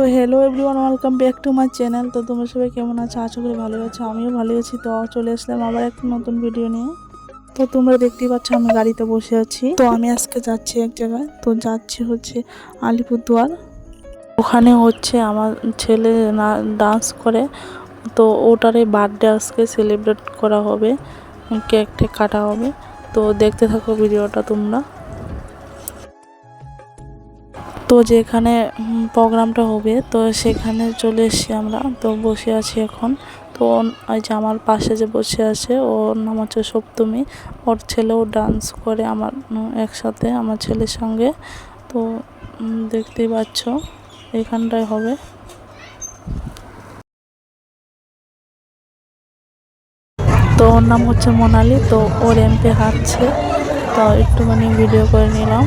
তো hello everyone welcome back to my channel তো তোমরা সবাই কেমন আছো? আশা করি ভালো আছো, আমিও ভালো আছি। তো চলে আসলাম আবার একটা নতুন ভিডিও নিয়ে। তো তোমরা দেখতেই পাচ্ছ, আমি গাড়িতে বসে আছি। তো আমি আজকে যাচ্ছি এক জায়গায়। তো যাচ্ছি হচ্ছে আলিপুরদুয়ার। ওখানে হচ্ছে আমার ছেলে না ডান্স করে। তো ওটারই বার্থডে আজকে সেলিব্রেট করা হবে। কেক টেক কাটা হবে। তো দেখতে থাকো ভিডিওটা তোমরা। তো যেখানে প্রোগ্রামটা হবে, তো সেখানে চলে এসেছি আমরা। তো বসে আছি এখন। তো ওই যে আমার পাশে যে বসে আছে, ওর নাম হচ্ছে সপ্তমী। ওর ছেলেও ডান্স করে আমার একসাথে, আমার ছেলের সঙ্গে। তো দেখতেই পাচ্ছ, এখানটায় হবে। তো ওর নাম হচ্ছে মোনালি, তো ওর এমপি হাঁটছে। তো একটুখানি ভিডিও করে নিলাম।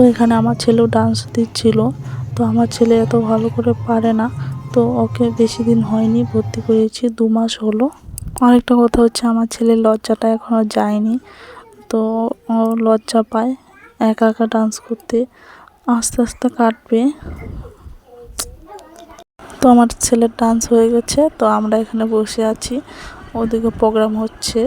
তো এখানে আমার ছেলেও ডান্স দিচ্ছিল, তো আমার ছেলে এত ভালো করে পারে না, তো ওকে বেশি দিন হয়নি, ভর্তি করেছি, দু মাস হলো। আরেকটা কথা হচ্ছে আমার ছেলের লজ্জাটা এখনও যায়নি, তো ও লজ্জা পায় একা একা ডান্স করতে, আস্তে আস্তে কাটবে। তো আমার ছেলের ডান্স হয়ে গেছে, তো আমরা এখানে বসে আছি, ওদিকে প্রোগ্রাম হচ্ছে।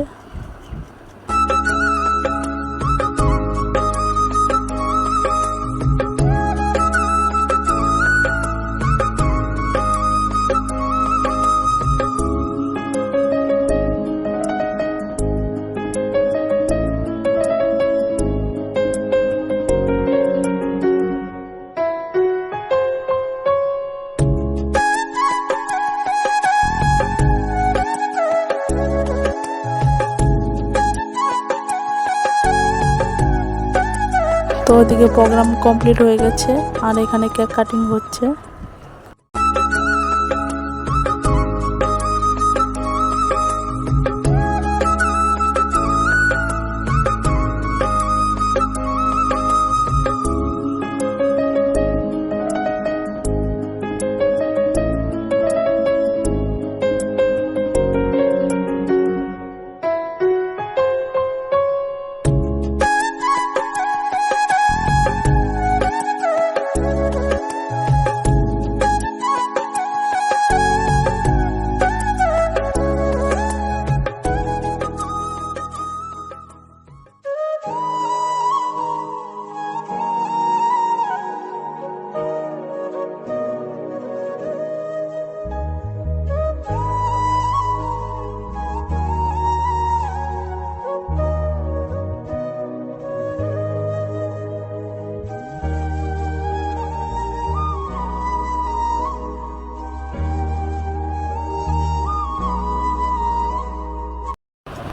তো ওদিকে প্রোগ্রাম কমপ্লিট হয়ে গেছে আর এখানে কেক কাটিং হচ্ছে।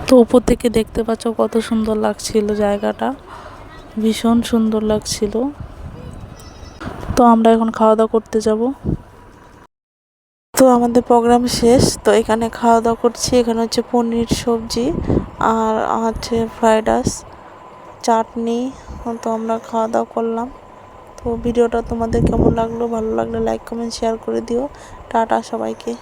তো উপর থেকে দেখতে পাচ্ছ, কত সুন্দর লাগছিল জায়গাটা। ভীষণ সুন্দর লাগছিল। তো আমরা এখন খাওয়া দাওয়া করতে যাব। তো আমাদের প্রোগ্রাম শেষ। তো এখানে খাওয়া দাওয়া করছি। এখানে হচ্ছে পনির সবজি আর আছে ফ্রাইড রাইস চাটনি। তো আমরা খাওয়া দাওয়া করলাম। তো ভিডিওটা তোমাদের কেমন লাগল? ভালো লাগলে লাইক কমেন্ট শেয়ার করে দিও। টাটা সবাইকে।